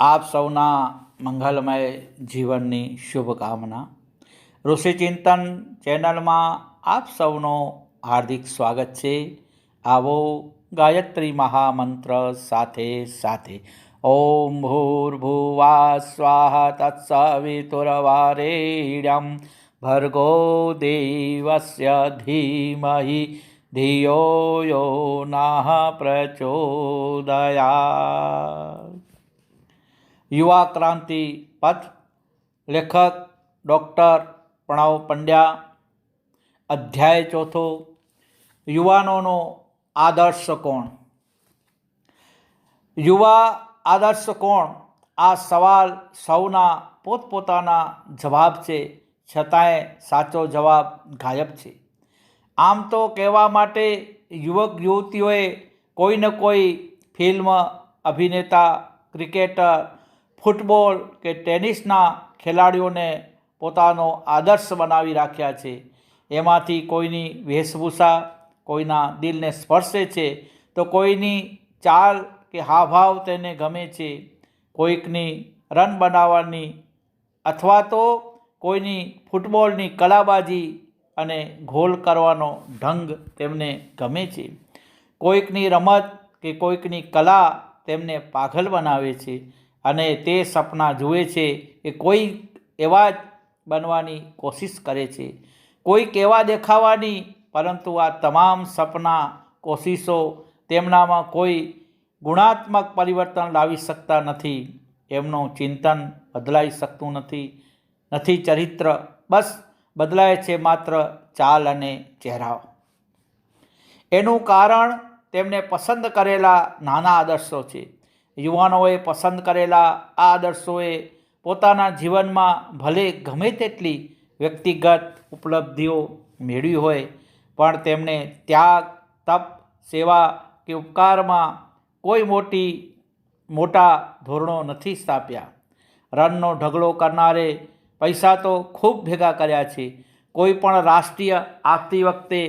આપ સૌના મંગલમય જીવનની શુભકામના. ઋષિચિંતન ચેનલમાં આપ સૌનો હાર્દિક સ્વાગત છે. આવો ગાયત્રી મહામંત્ર સાથે સાથે. ઓમ ભૂર્ભુવા સ્વાહા તત્સવિતુરવારેણ્યમ ભર્ગો દેવસ્ય ધીમહિ. ધિયો યો નઃ પ્રચોદયાત. યુવા ક્રાંતિ પથ, લેખક ડૉક્ટર પ્રણવ પંડ્યા, અધ્યાય ચોથો, યુવાનોનો આદર્શ કોણ? યુવા આદર્શ કોણ? આ સવાલ સૌના પોતપોતાના જવાબ છે, છતાંય સાચો જવાબ ગાયબ છે. આમ તો કહેવા માટે યુવક યુવતીઓએ કોઈ ને કોઈ ફિલ્મ અભિનેતા, ક્રિકેટર ફૂટબોલ કે ટેનિસના ખેલાડીઓને પોતાનો આદર્શ બનાવી રાખ્યા છે. એમાંથી કોઈની વેશભૂષા કોઈના દિલને સ્પર્શે છે તો કોઈની ચાલ કે હાવભાવ તેને ગમે છે. કોઈકની રન બનાવવાની અથવા તો કોઈની ફૂટબોલની કલાબાજી અને ગોલ કરવાનો ઢંગ તેમને ગમે છે. કોઈકની રમત કે કોઈકની કલા તેમને પાગલ બનાવે છે. અને તે સપના જુએ છે એ કોઈ એવા જ બનવાની કોશિશ કરે છે. કોઈક એવા દેખાવાની, પરંતુ આ તમામ સપના, કોશિશો તેમનામાં કોઈ ગુણાત્મક પરિવર્તન લાવી શકતા નથી. એમનું ચિંતન બદલાઈ શકતું નથી. નથી ચરિત્ર, બસ બદલાય છે માત્ર ચાલ અને ચહેરાઓ એનું કારણ તેમને પસંદ કરેલા નાના આદર્શો છે. યુવાનોએ પસંદ કરેલા આ આદર્શોએ પોતાના જીવનમાં ભલે ગમે તેટલી વ્યક્તિગત ઉપલબ્ધિઓ મેળવી હોય, પણ તેમણે ત્યાગ, તપ, સેવા કે ઉપકારમાં કોઈ મોટી, મોટા ધોરણો નથી સ્થાપ્યા. રનનો ઢગલો કરનારે પૈસા તો ખૂબ ભેગા કર્યા છે. કોઈ પણ રાષ્ટ્રીય આપતી વખતે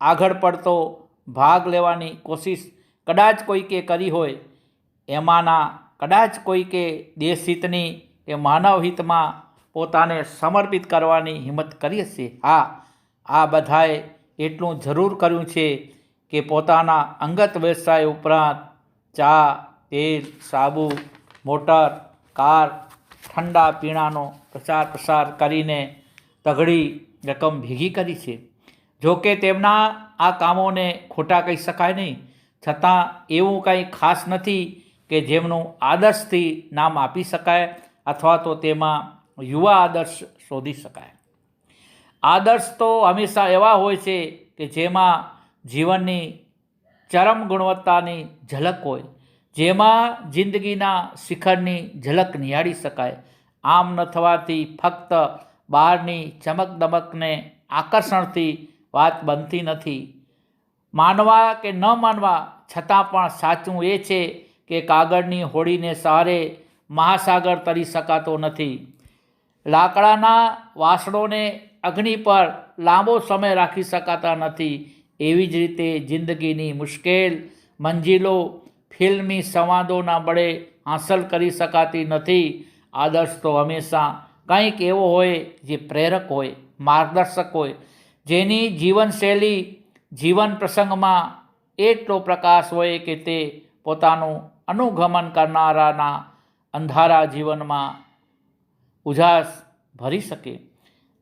આગળ પડતો ભાગ લેવાની કોશિશ કદાચ કોઈકે કરી હોય એમાંના કદાચ કોઈકે દેશહિતની કે માનવ હિતમાં પોતાને સમર્પિત કરવાની હિંમત કરી હશે. હા, આ બધાએ એટલું જરૂર કર્યું છે કે પોતાના અંગત વ્યવસાય ઉપરાંત ચા, તેલ, સાબુ, મોટર, કાર, ઠંડા પીણાનો પ્રચાર પ્રસાર કરીને તગડી રકમ ભેગી કરી છે. જો કે તેમના આ કામોને ખોટા કહી શકાય નહીં. છતાં એવું કંઈ ખાસ નથી કે જેમનું આદર્શથી નામ આપી શકાય અથવા તો તેમાં યુવા આદર્શ શોધી શકાય. આદર્શ તો હંમેશા એવા હોય છે કે જેમાં જીવનની ચરમ ગુણવત્તાની ઝલક હોય, જેમાં જિંદગીના શિખરની ઝલક નિહાળી શકાય. આમ ન થવાથી ફક્ત બહારની ચમક દમકને આકર્ષણથી વાત બનતી નથી. માનવા કે ન માનવા છતાં પણ સાચું એ છે કે કાગળની હોડીને સહારે મહાસાગર તરી શકાતો નથી. લાકડાના વાસણોને અગ્નિ પર લાંબો સમય રાખી શકાતા નથી. એવી જ રીતે જિંદગીની મુશ્કેલ મંજિલો ફિલ્મી સંવાદોના બળે હાંસલ કરી શકાતી નથી. આદર્શ તો હંમેશા કંઈક એવો હોય જે પ્રેરક હોય, માર્ગદર્શક હોય. જેની જીવનશૈલી જીવન પ્રસંગમાં એટલો પ્રકાશ હોય કે તે પોતાનું અનુગમન કરનારાના અંધારા જીવનમાં ઉજાસ ભરી શકે.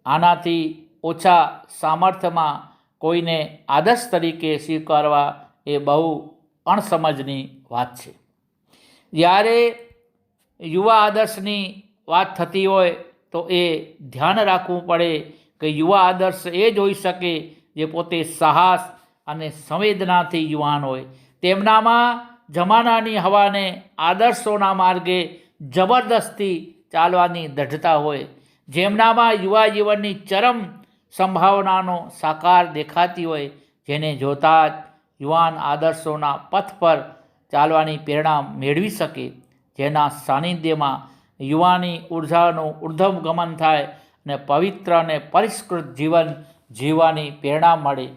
આનાથી ઓછા સામર્થ્યમાં કોઈને આદર્શ તરીકે સ્વીકારવા એ બહુ અણસમજની વાત છે. જ્યારે યુવા આદર્શની વાત થતી હોય તો એ ધ્યાન રાખવું પડે કે યુવા આદર્શ એ જોઈ શકે જે પોતે સાહસ અને સંવેદનાથી યુવાન હોય. તેમનામાં જમાનાની હવાને આદર્શોના માર્ગે જબરદસ્તી ચાલવાની દઢતા હોય, જેમનામાં યુવા જીવનની ચરમ સંભાવનાનો સાકાર દેખાતી હોય, જેને જોતા જ યુવાન આદર્શોના પથ પર ચાલવાની પ્રેરણા મેળવી શકે. જેના સાનિધ્યમાં યુવાની ઉર્જાનું ઉર્ધમ ગમન થાય અને પવિત્ર અને પરિષ્કૃત જીવન જીવવાની પ્રેરણા મળે.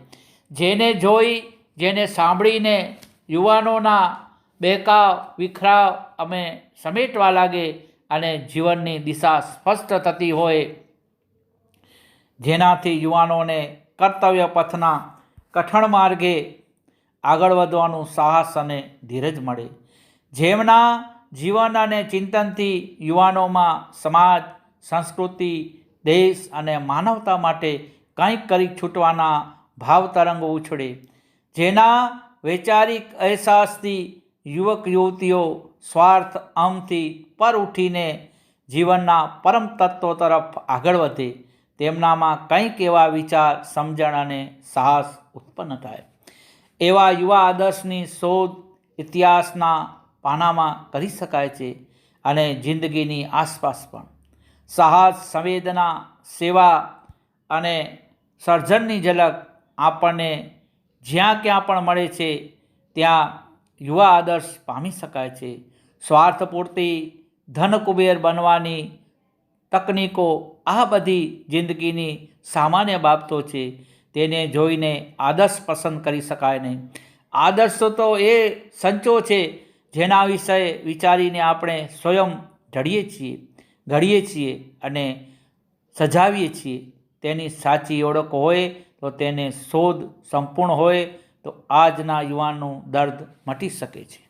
જેને જોઈ, જેને સાંભળીને યુવાનોના બેકાવ, વિખરાવ અમે સમેટવા લાગે અને જીવનની દિશા સ્પષ્ટ થતી હોય. જેનાથી યુવાનોને કર્તવ્ય પથના કઠણ માર્ગે આગળ વધવાનું સાહસ અને ધીરજ મળે. જેમના જીવન અને ચિંતનથી યુવાનોમાં સમાજ, સંસ્કૃતિ, દેશ અને માનવતા માટે કંઈક કરી છૂટવાના ભાવ તરંગો ઉછળે. જેના વૈચારિક અહેસાસથી યુવક યુવતીઓ સ્વાર્થ અમથી પર ઉઠીને જીવનના પરમ તત્વો તરફ આગળ વધે, તેમનામાં કંઈક એવા વિચાર, સમજણ અને સાહસ ઉત્પન્ન થાય. એવા યુવા આદર્શની શોધ ઇતિહાસના પાનામાં કરી શકાય છે અને જિંદગીની આસપાસ પણ. સાહસ, સંવેદના, સેવા અને સર્જનની ઝલક આપણને જ્યાં ક્યાં પણ મળે છે, ત્યાં યુવા આદર્શ પામી શકાય છે. સ્વાર્થ પૂરતી ધન કુબેર બનવાની તકનીકો આ બધી જિંદગીની સામાન્ય બાબતો છે. તેને જોઈને આદર્શ પસંદ કરી શકાય નહીં. આદર્શ તો એ સંચો છે, જેના વિશે વિચારીને આપણે સ્વયં ઢળીએ છીએ, ઘડીએ છીએ અને સજાવીએ છીએ. તેની સાચી ઓળખ હોય, તો તેને શોધ સંપૂર્ણ હોય, તો આજના યુવાનનું દર્દ મટી શકે છે.